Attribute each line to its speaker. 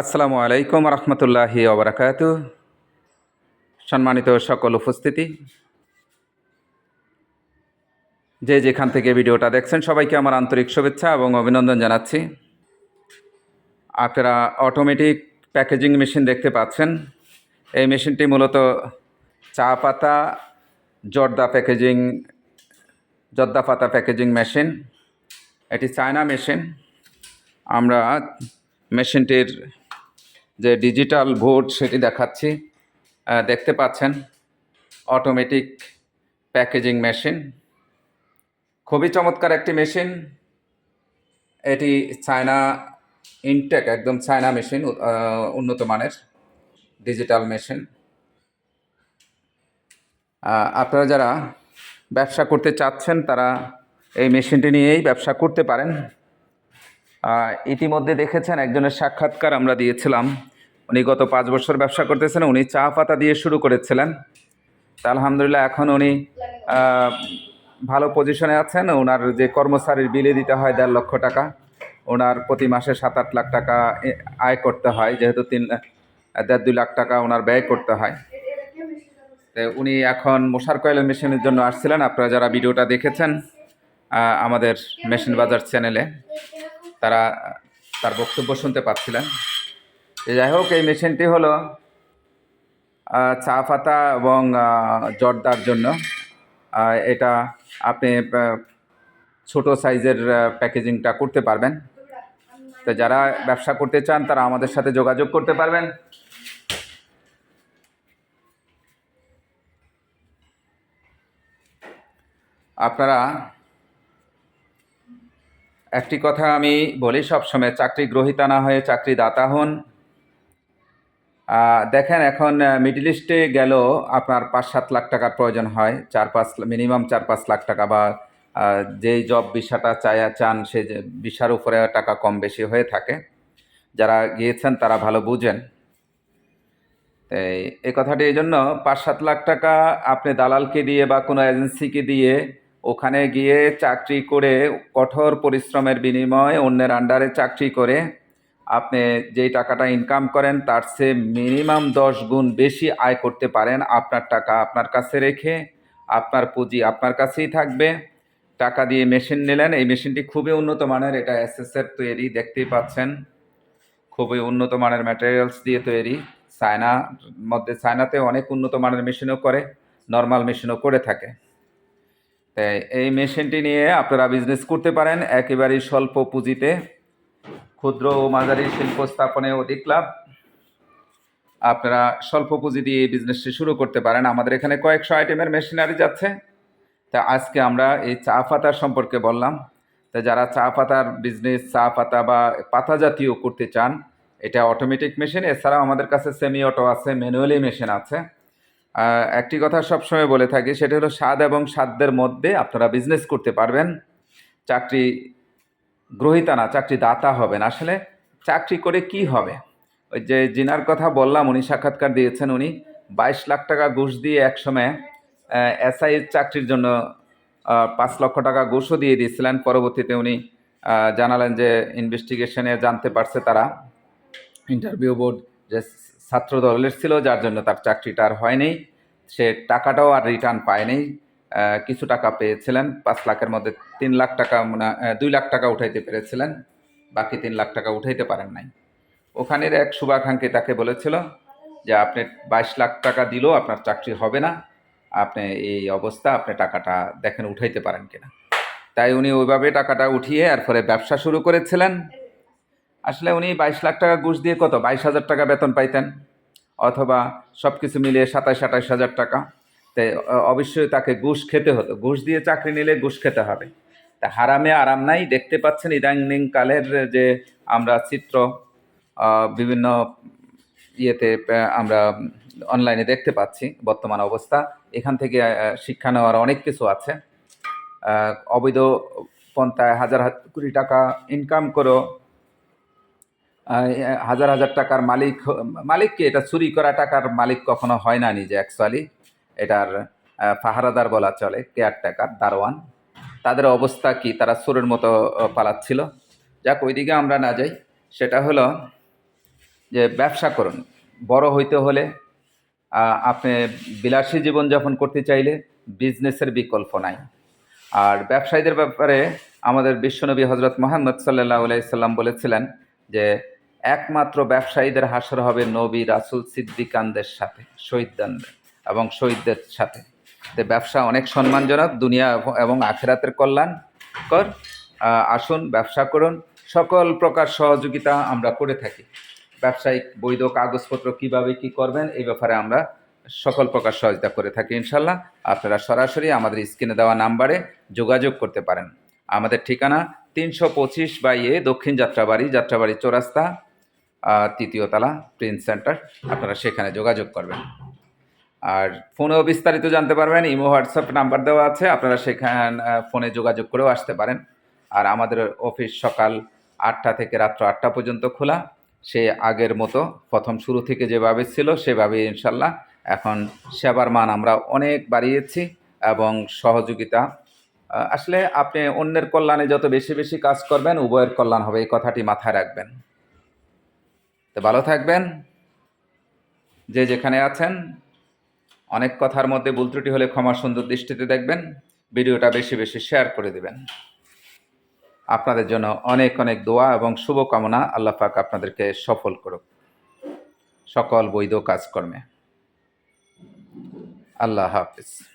Speaker 1: আসসালামু আলাইকুম রহমতুল্লাহি ওবরাকাত সম্মানিত সকল উপস্থিতি। যে যেখান থেকে ভিডিওটা দেখছেন, সবাইকে আমার আন্তরিক শুভেচ্ছা এবং অভিনন্দন জানাচ্ছি। আপনারা অটোমেটিক প্যাকেজিং মেশিন দেখতে পাচ্ছেন। এই মেশিনটি মূলত চা পাতা, জর্দা প্যাকেজিং জর্দা পাতা প্যাকেজিং মেশিন এটি চায়না মেশিন আমরা মেশিনটির যে ডিজিটাল ভোট সেটি দেখাচ্ছি দেখতে পাচ্ছেন অটোমেটিক প্যাকেজিং মেশিন খুবই চমৎকার একটি মেশিন এটি চায়না ইনটেক একদম চায়না মেশিন উন্নত মানের ডিজিটাল মেশিন আপনারা যারা ব্যবসা করতে চাচ্ছেন, তারা এই মেশিনটি নিয়েই ব্যবসা করতে পারেন। ইতিমধ্যে দেখেছেন একজনের সাক্ষাৎকার আমরা দিয়েছিলাম। উনি গত পাঁচ বছর ব্যবসা করতেছেন, উনি চা পাতা দিয়ে শুরু করেছিলেন। তা আলহামদুলিল্লাহ এখন উনি ভালো পজিশনে আছেন। ওনার যে কর্মচারীর বিলে দিতে হয় দেড় লক্ষ টাকা ওনার প্রতি মাসে সাত আট লাখ টাকা আয় করতে হয়। যেহেতু তিন, দেড় দুই লাখ টাকা ওনার ব্যয় করতে হয়। উনি এখন মশার কয়েলের মেশিনের জন্য আসছিলেন। আপনারা যারা ভিডিওটা দেখেছেন আমাদের মেশিন বাজার চ্যানেলে। তারা, তার বক্তব্য শুনতে পাচ্ছিলেন। যাই হোক, এই মেশিনটি হলো চা পাতা এবং জর্দার জন্য। এটা আপনি ছোট সাইজের প্যাকেজিংটা করতে পারবেন। তো যারা ব্যবসা করতে চান, তারা আমাদের সাথে যোগাযোগ করতে পারবেন। আপনারা একটি কথা আমি বলি, সবসময় চাকরি গ্রহীতা না হয়ে চাকরি দাতা হন দেখেন এখন মিডল ইস্টে গেল আপনার পাঁচ সাত লাখ টাকার প্রয়োজন হয়। চার পাঁচ মিনিমাম চার পাঁচ লাখ টাকা বা যেই জব ভিসাটা চায়, চান, সে ভিসার উপরে টাকা কম বেশি হয়ে থাকে। যারা গিয়েছেন, তারা ভালো বুঝেন। এই কথাটি এই জন্য পাঁচ সাত লাখ টাকা আপনি দালালকে দিয়ে বা কোনো এজেন্সিকে দিয়ে ওখানে গিয়ে চাকরি করে কঠোর পরিশ্রমের বিনিময়ে অন্যের আন্ডারে চাকরি করে আপনি যেই টাকাটা ইনকাম করেন তার চেয়ে মিনিমাম দশ গুণ বেশি আয় করতে পারেন আপনার টাকা আপনার কাছে রেখে, আপনার পুঁজি আপনার কাছেই থাকবে। টাকা দিয়ে মেশিন নিলেন, এই মেশিনটি খুবই উন্নত মানের, এটা এসএসের তৈরি, দেখতেই পাচ্ছেন। খুবই উন্নত মানের ম্যাটেরিয়ালস দিয়ে তৈরি। চায়নার মধ্যে, চায়নাতে অনেক উন্নত মানের মেশিনও করে নর্মাল মেশিনও করে থাকে। তাই এই মেশিনটি নিয়ে আপনারা বিজনেস করতে পারেন। একেবারেই স্বল্প পুঁজিতে। ক্ষুদ্র ও মাঝারি শিল্প স্থাপনে অধিক লাভ। আপনারা স্বল্প পুঁজি দিয়ে এই বিজনেসটি শুরু করতে পারেন। আমাদের এখানে কয়েকশো আইটেমের মেশিনারি যাচ্ছে। তা আজকে আমরা এই চা পাতার সম্পর্কে বললাম। তা যারা চা পাতার বিজনেস চা পাতা বা পাতা জাতীয় করতে চান, এটা অটোমেটিক মেশিন এছাড়াও আমাদের কাছে সেমি অটো আছে ম্যানুয়ালি মেশিন আছে। একটি কথা সবসময় বলে থাকি, সেটা হলো স্বাদ এবং সাধ্যের মধ্যে আপনারা বিজনেস করতে পারবেন। চাকরি গ্রহিতা না, চাকরি দাতা হবেন। আসলে চাকরি করে কি হবে? ওই যে জিনার কথা বললাম, উনি সাক্ষাৎকার দিয়েছেন উনি, বাইশ লাখ টাকা ঘুষ দিয়ে একসময় এসআই চাকরির জন্য পাঁচ লক্ষ টাকা ঘুষও দিয়ে দিয়েছিলেন। পরবর্তীতে উনি জানালেন যে ইনভেস্টিগেশনে জানতে পারছে তারা। ইন্টারভিউ বোর্ড যে ছাত্র দলের ছিল, যার জন্য তার চাকরিটা আর হয়নি। সে টাকাটাও আর রিটার্ন পায়নি। কিছু টাকা পেয়েছিলেন, পাঁচ লাখের মধ্যে তিন লাখ টাকা মনে দুই লাখ টাকা উঠাইতে পেরেছিলেন, বাকি তিন লাখ টাকা উঠাইতে পারেন নাই। ওখানের এক শুভাকাঙ্ক্ষী তাকে বলেছিল যে, আপনি বাইশ লাখ টাকা দিলেও আপনার চাকরি হবে না। আপনি এই অবস্থা, আপনি টাকাটা দেখেন উঠাইতে পারেন কিনা। তাই উনি ওইভাবে টাকাটা উঠিয়ে, এরপরে ব্যবসা শুরু করেছিলেন। আসলে উনি বাইশ লাখ টাকা ঘুষ দিয়ে কত? বাইশ হাজার টাকা বেতন পাইতেন। অথবা সব কিছু মিলিয়ে সাতাশ আঠাশ হাজার টাকা। তাই অবশ্যই তাকে ঘুষ খেতে হতো। ঘুষ দিয়ে চাকরি নিলে ঘুষ খেতে হবে। তা হারামে আরাম নাই। দেখতে পাচ্ছেন ইদানিং কালের যে আমরা চিত্র বিভিন্ন ইয়েতে আমরা অনলাইনে দেখতে পাচ্ছি বর্তমান অবস্থা। এখান থেকে শিক্ষা নেওয়ার অনেক কিছু আছে। অবৈধ পন্থায় হাজার কোটি টাকা ইনকাম করো আহ, হাজার হাজার টাকার মালিক মালিককে এটা চুরি করা টাকার মালিক কখনো হয় না নিজে অ্যাকচুয়ালি এটার পাহারাদার বলা চলে কেয়ার কেয়ারটেকার দারোয়ান। তাদের অবস্থা কি? তারা সুরের মতো পালাচ্ছিল। যাক, ওইদিকে আমরা না যাই। সেটা হলো যে, ব্যবসা করুন। বড় হইতে হলে আপনি বিলাসী জীবনযাপন করতে চাইলে বিজনেসের বিকল্প নাই। আর ব্যবসায়ীদের ব্যাপারে আমাদের বিশ্বনবী হজরত মোহাম্মদ সাল্লাহ সাল্লাম বলেছিলেন যে একমাত্র ব্যবসায়ীদের হাসর হবে নবী রাসুল সিদ্দিকানদের সাথে শহীদদানদের এবং শহীদদের সাথে। ব্যবসা অনেক সম্মানজনক, দুনিয়া এবং আখেরাতের কল্যাণ কর। আসুন, ব্যবসা করুন। সকল প্রকার সহযোগিতা আমরা করে থাকি। ব্যবসায়িক বৈধ কাগজপত্র কীভাবে কি করবেন, এই ব্যাপারে আমরা সকল প্রকার সহযোগিতা করে থাকি ইনশাল্লাহ আপনারা সরাসরি আমাদের স্ক্রিনে দেওয়া নাম্বারে যোগাযোগ করতে পারেন। আমাদের ঠিকানা তিনশো পঁচিশ বাই এ দক্ষিণ যাত্রাবাড়ি যাত্রাবাড়ি চৌরাস্তা তৃতীয় তলা প্রিন্স সেন্টার, আপনারা সেখানে যোগাযোগ করবেন। আর ফোনেও বিস্তারিত জানতে পারবেন, ইমো, হোয়াটসঅ্যাপ নাম্বার দেওয়া আছে, আপনারা সেখানে ফোনে যোগাযোগ করেও আসতে পারেন। আর আমাদের অফিস সকাল আটটা থেকে রাত্র আটটা পর্যন্ত খোলা। সে আগের মতো, প্রথম শুরু থেকে যেভাবে ছিল সেভাবে ইনশাল্লাহ এখন সেবার মান আমরা অনেক বাড়িয়েছি এবং সহযোগিতা আসলে আপনি অন্যের কল্যাণে যত বেশি বেশি কাজ করবেন, উভয়ের কল্যাণ হবে, এই কথাটি মাথায় রাখবেন। তো ভালো থাকবেন। যে যেখানে আছেন, অনেক কথার মধ্যে ভুল ত্রুটি হলে ক্ষমা সুন্দর দৃষ্টিতে দেখবেন, ভিডিওটা বেশি বেশি শেয়ার করে দেবেন। আপনাদের জন্য অনেক অনেক দোয়া এবং শুভকামনা, আল্লাহ পাক আপনাদেরকে সফল করুক। সকল বৈধ কাজকর্মে। আল্লাহ হাফিজ।